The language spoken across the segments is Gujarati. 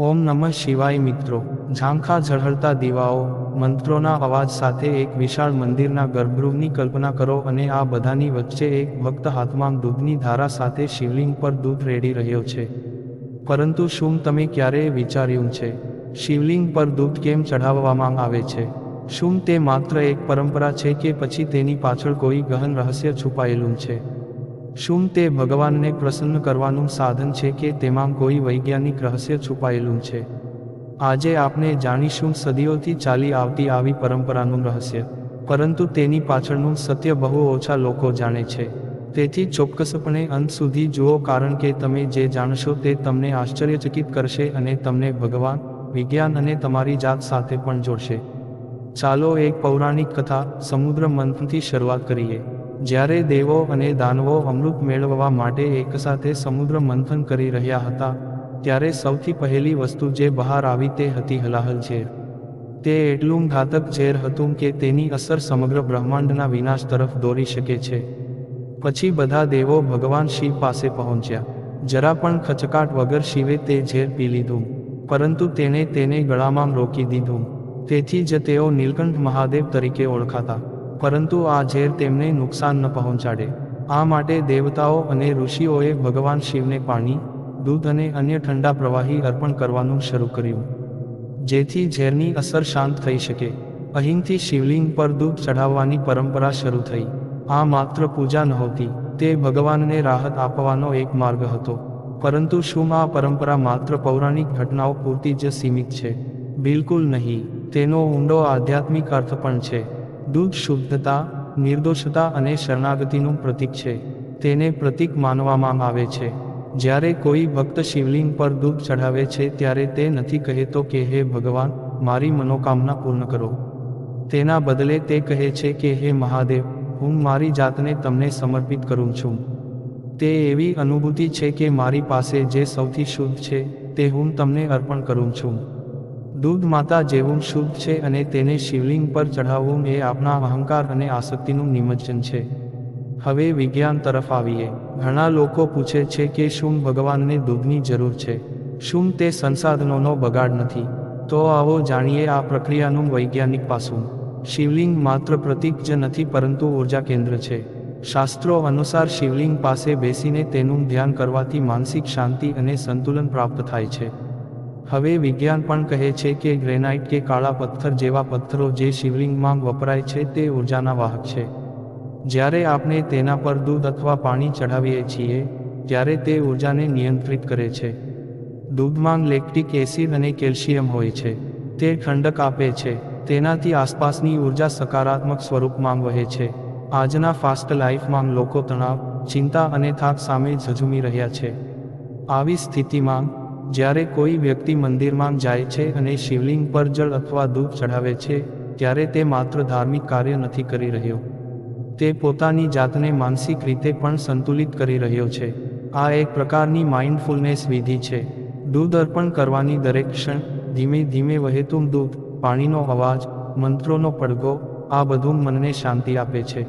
ઓમ નમઃ શિવાય મિત્રો. ઝાંખા ઝળહળતા દીવાઓ, મંત્રોના અવાજ સાથે એક વિશાળ મંદિરના ગર્ભગૃહની કલ્પના કરો અને આ બધાની વચ્ચે એક ભક્ત હાથમાં દૂધની ધારા સાથે શિવલિંગ પર દૂધ રેડી રહ્યો છે. પરંતુ શું તમે ક્યારેય વિચાર્યું છે? શિવલિંગ પર દૂધ કેમ ચઢાવવામાં આવે છે? શું તે માત્ર એક પરંપરા છે કે પછી તેની પાછળ કોઈ ગહન રહસ્ય છુપાયેલું છે? શું તે ભગવાનને પ્રસન્ન કરવાનું સાધન છે કે તેમાં કોઈ વૈજ્ઞાનિક રહસ્ય છુપાયેલું છે? આજે આપણે જાણીશું સદીઓથી ચાલી આવતી આવી પરંપરાનું રહસ્ય. પરંતુ તેની પાછળનું સત્ય બહુ ઓછા લોકો જાણે છે. તેથી ચોક્કસપણે અંત સુધી જુઓ કારણ કે તમે જે જાણશો તે તમને આશ્ચર્યચકિત કરશે અને તમને ભગવાન, વિજ્ઞાન અને તમારી જાત સાથે પણ જોડશે. ચાલો એક પૌરાણિક કથા સમુદ્ર મંથનથી શરૂઆત કરીએ. જ્યારે દેવો અને દાનવો અમૃત મેળવવા માટે એકસાથે સમુદ્ર મંથન કરી રહ્યા હતા, ત્યારે સૌથી પહેલી વસ્તુ જે બહાર આવી તે હતી હલાહલ ઝેર. તે એટલું ઘાતક ઝેર હતું કે તેની અસર સમગ્ર બ્રહ્માંડના વિનાશ તરફ દોરી શકે છે. પછી બધા દેવો ભગવાન શિવ પાસે પહોંચ્યા. જરા પણ ખચકાટ વગર શિવે તે ઝેર પી લીધું. પરંતુ તેણે તેને ગળામાં રોકી દીધું. તેથી જ તેઓ નીલકંઠ મહાદેવ તરીકે ઓળખાતા. પરંતુ આ ઝેર તેમને નુકસાન ન પહોંચાડે. આ માટે દેવતાઓ અને ઋષિઓએ ભગવાન શિવને પાણી, દૂધ અને અન્ય ઠંડા પ્રવાહી અર્પણ કરવાનું શરૂ કર્યું. જેથી ઝેરની અસર શાંત થઈ શકે. અહીંથી શિવલિંગ પર દૂધ ચઢાવવાની પરંપરા શરૂ થઈ. આ માત્ર પૂજા નહોતી તે ભગવાનને રાહત આપવાનો એક માર્ગ હતો. પરંતુ શું આ પરંપરા માત્ર પૌરાણિક ઘટનાઓ પૂરતી જ સીમિત છે? બિલકુલ નહીં. તેનો ઊંડો આધ્યાત્મિક અર્થ પણ છે. દૂધ, શુદ્ધતા, નિર્દોષતા અને શરણાગતિનું પ્રતીક છે. તેને પ્રતીક માનવામાં આવે છે. જ્યારે કોઈ ભક્ત શિવલિંગ પર દૂધ ચઢાવે છે ત્યારે તે નથી કહેતો કે, હે ભગવાન, મારી મનોકામના પૂર્ણ કરો. તેના બદલે તે કહે છે કે, હે મહાદેવ, હું મારી જાતને તમને સમર્પિત કરું છું. તે એવી અનુભૂતિ છે કે મારી પાસે જે સૌથી શુદ્ધ છે, તે હું તમને અર્પણ કરું છું. દૂધ માતા જેવું શુદ્ધ છે અને તેને શિવલિંગ પર ચઢાવવું એ આપણા અહંકાર અને આસક્તિનું નિમજ્જન છે. હવે વિજ્ઞાન તરફ આવીએ. ઘણા લોકો પૂછે છે કે શું ભગવાનને દૂધની જરૂર છે? શું તે સંસાધનોનો બગાડ નથી? તો આવો જાણીએ આ પ્રક્રિયાનું વૈજ્ઞાનિક પાસું. શિવલિંગ માત્ર પ્રતીક જ નથી પરંતુ ઊર્જા કેન્દ્ર છે. શાસ્ત્રો અનુસાર શિવલિંગ પાસે બેસીને તેનું ધ્યાન કરવાથી માનસિક શાંતિ અને સંતુલન પ્રાપ્ત થાય છે. હવે વિજ્ઞાન પણ કહે છે કે ગ્રેનાઇટ કે કાળા પથ્થર જેવા પથ્થરો જે શિવલિંગમાં વપરાય છે તે ઉર્જાના વાહક છે. જ્યારે આપણે તેના પર દૂધ અથવા પાણી ચઢાવીએ છીએ, ત્યારે તે ઉર્જાને નિયંત્રિત કરે છે. દૂધમાં લેક્ટિક એસિડ અને કેલ્શિયમ હોય છે. તે ઠંડક આપે છે. તેનાથી આસપાસની ઊર્જા સકારાત્મક સ્વરૂપમાં વહે છે. આજના ફાસ્ટ લાઈફમાં લોકો તણાવ, ચિંતા અને થાક સામે ઝઝુમી રહ્યા છે. આવી સ્થિતિમાં જ્યારે કોઈ વ્યક્તિ મંદિરમાં જાય છે અને શિવલિંગ પર જળ અથવા દૂધ ચઢાવે છે, ત્યારે તે માત્ર ધાર્મિક કાર્ય નથી કરી રહ્યો. તે પોતાની જાતને માનસિક રીતે પણ સંતુલિત કરી રહ્યો છે. આ એક પ્રકારની માઇન્ડફુલનેસ વિધિ છે. દૂધ અર્પણ કરવાની દરેક ક્ષણ, ધીમે ધીમે વહેતું દૂધ, પાણીનો અવાજ, મંત્રોનો પડઘો, આ બધું મનને શાંતિ આપે છે.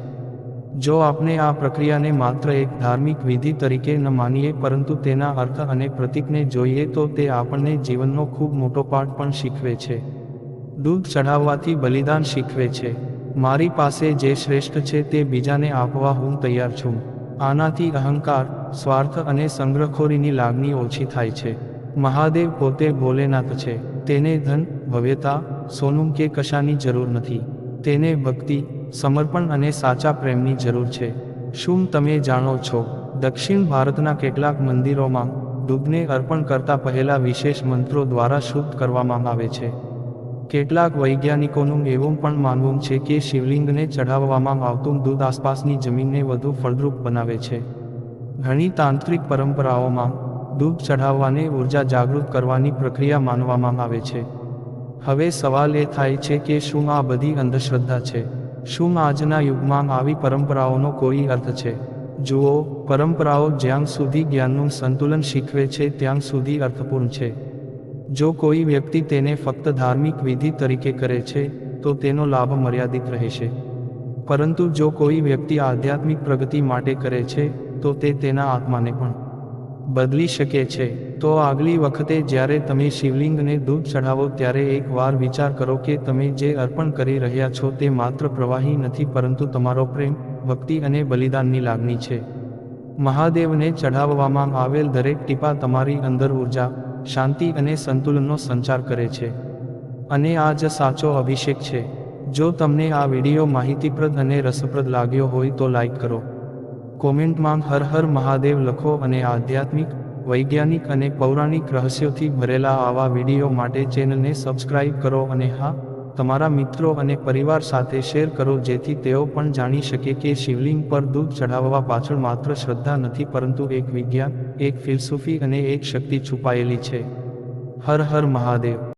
જો આપણે આ પ્રક્રિયાને માત્ર એક ધાર્મિક વિધિ તરીકે ન માનીએ પરંતુ તેના અર્થ અને પ્રતીકને જોઈએ તો તે આપણને જીવનનો ખૂબ મોટો પાઠ પણ શીખવે છે. દૂધ ચઢાવવાથી બલિદાન શીખવે છે. મારી પાસે જે શ્રેષ્ઠ છે તે બીજાને આપવા હું તૈયાર છું. આનાથી અહંકાર, સ્વાર્થ અને સંગ્રહખોરીની લાગણી ઓછી થાય છે. મહાદેવ પોતે ભોલેનાથ છે. તેને ધન, ભવ્યતા, સોનું કે કશાની જરૂર નથી. તેને ભક્તિ સમર્પણ અને સાચા પ્રેમની જરૂર છે. શું તમે જાણો છો, દક્ષિણ ભારતના કેટલાક મંદિરોમાં દૂધને અર્પણ કરતા પહેલા વિશેષ મંત્રો દ્વારા શુદ્ધ કરવામાં આવે છે? કેટલાક વૈજ્ઞાનિકોનું એવું પણ માનવું છે કે શિવલિંગને ચઢાવવામાં આવતું દૂધ આસપાસની જમીનને વધુ ફળદ્રુપ બનાવે છે. ઘણી તાંત્રિક પરંપરાઓમાં દૂધ ચઢાવવાને ઊર્જા જાગૃત કરવાની પ્રક્રિયા માનવામાં આવે છે. હવે સવાલ એ થાય છે કે શું આ બધી અંધશ્રદ્ધા છે? શું આજના યુગમાં આવી પરંપરાઓનો કોઈ અર્થ છે? જુઓ, પરંપરાઓ જ્યાં સુધી જ્ઞાનનું સંતુલન શીખવે છે, ત્યાં સુધી અર્થપૂર્ણ છે. જો કોઈ વ્યક્તિ તેને ફક્ત ધાર્મિક વિધિ તરીકે કરે છે, તો તેનો લાભ મર્યાદિત રહેશે પરંતુ જો કોઈ વ્યક્તિ આધ્યાત્મિક પ્રગતિ માટે કરે છે, તો તે તેના આત્માને પણ બદલી શકે છે. તો આગલી વખતે જ્યારે તમે શિવલિંગને દૂધ ચઢાવો ત્યારે એક વાર વિચાર કરો કે તમે જે અર્પણ કરી રહ્યા છો તે માત્ર પ્રવાહી નથી પરંતુ તમારો પ્રેમ, ભક્તિ અને બલિદાનની લાગણી છે. મહાદેવને ચઢાવવામાં આવેલ દરેક ટીપા તમારી અંદર ઊર્જા, શાંતિ અને સંતુલનનો સંચાર કરે છે. અને આ જ સાચો અભિષેક છે. જો તમને આ વીડિયો માહિતીપ્રદ અને રસપ્રદ લાગ્યો હોય તો લાઈક કરો. કોમેન્ટમાં હર હર મહાદેવ લખો અને આધ્યાત્મિક, વૈજ્ઞાનિક અને પૌરાણિક રહસ્યોથી ભરેલા આવા વીડિયો માટે ચેનલને સબસ્ક્રાઇબ કરો અને હા, તમારા મિત્રો અને પરિવાર સાથે શેર કરો જેથી તેઓ પણ જાણી શકે કે શિવલિંગ પર દૂધ ચઢાવવા પાછળ માત્ર શ્રદ્ધા નથી પરંતુ એક વિજ્ઞાન, એક ફિલસૂફી અને એક શક્તિ છુપાયેલી છે. હર હર મહાદેવ.